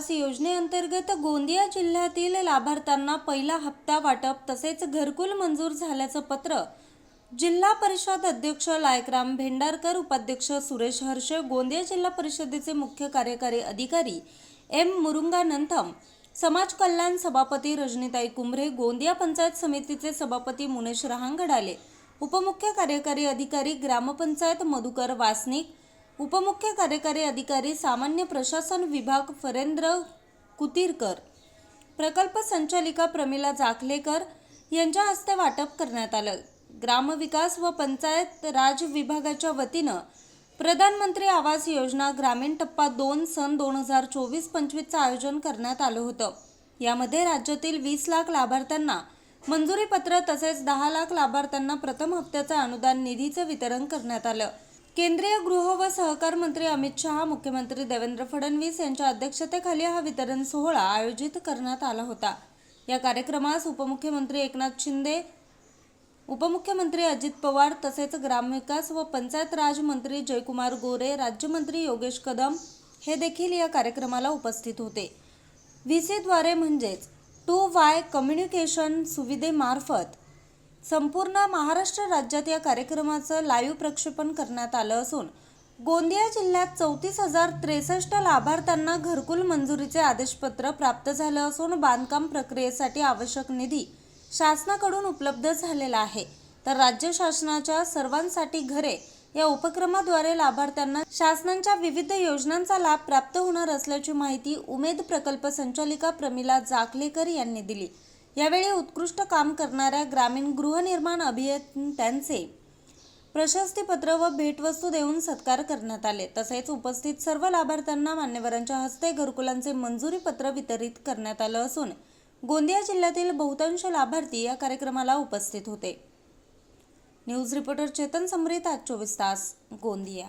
आवास योजनेअंतर्गत गोंदिया जिल्ह्यातील लाभार्थ्यांना पहिला हप्ता वाटप तसेच घरकुल मंजूर झाल्याचं पत्र जिल्हा परिषद अध्यक्ष लायकराम भेंडारकर उपाध्यक्ष सुरेश हर्ष गोंदिया जिल्हा परिषदेचे मुख्य कार्यकारी अधिकारी एम मुरुंगानंथम समाज कल्याण सभापती रजनीताई कुंभरे गोंदिया पंचायत समितीचे सभापती मुनेश रहांगडाले उपमुख्य कार्यकारी अधिकारी ग्रामपंचायत मधुकर वासनिक उपमुख्य कार्यकारी अधिकारी सामान्य प्रशासन विभाग फरेंद्र कुतीरकर प्रकल्प संचालिका प्रमिला जाखलेकर यांच्या हस्ते वाटप करण्यात आलं. ग्रामविकास व पंचायत राज विभागाच्या वतीनं प्रधानमंत्री आवास योजना ग्रामीण टप्पा दोन सन दोन हजार चोवीस पंचवीसचं आयोजन करण्यात आलं होतं. यामध्ये राज्यातील वीस लाख लाभार्थ्यांना मंजुरीपत्र तसेच दहा लाख लाभार्थ्यांना प्रथम हप्त्याचं अनुदान निधीचं वितरण करण्यात आलं. केंद्रीय गृह व सहकार मंत्री अमित शहा मुख्यमंत्री देवेंद्र फडणवीस यांच्या अध्यक्षतेखाली हा वितरण सोहळा आयोजित करण्यात आला होता. या कार्यक्रमास उपमुख्यमंत्री एकनाथ शिंदे उपमुख्यमंत्री अजित पवार तसेच ग्रामविकास व पंचायत राज मंत्री जयकुमार गोरे राज्यमंत्री योगेश कदम हे देखील या कार्यक्रमाला उपस्थित होते. व्ही सीद्वारे म्हणजेच टू वाय कम्युनिकेशन सुविधेमार्फत संपूर्ण महाराष्ट्र राज्यात या कार्यक्रमाचं लाईव्ह प्रक्षेपण करण्यात आलं असून गोंदिया जिल्ह्यात चौतीस हजार त्रेसष्ट लाभार्थ्यांना घरकुल मंजुरीचे आदेशपत्र प्राप्त झालं असून बांधकाम प्रक्रियेसाठी आवश्यक निधी शासनाकडून उपलब्ध झालेला आहे. तर राज्य शासनाच्या सर्वांसाठी घरे या उपक्रमाद्वारे लाभार्थ्यांना शासनाच्या विविध योजनांचा लाभ प्राप्त होणार असल्याची माहिती उमेद प्रकल्प संचालिका प्रमिला जाखलेकर यांनी दिली. यावेळी उत्कृष्ट काम करणाऱ्या ग्रामीण गृहनिर्माण अभियंत्यांचे प्रशस्तीपत्र व भेटवस्तू देऊन सत्कार करण्यात आले. तसेच उपस्थित सर्व लाभार्थ्यांना मान्यवरांच्या हस्ते घरकुलांचे मंजुरी पत्र वितरित करण्यात आलं असून गोंदिया जिल्ह्यातील बहुतांश लाभार्थी या कार्यक्रमाला उपस्थित होते. न्यूज रिपोर्टर चेतन समरीत आज चोवीस तास गोंदिया.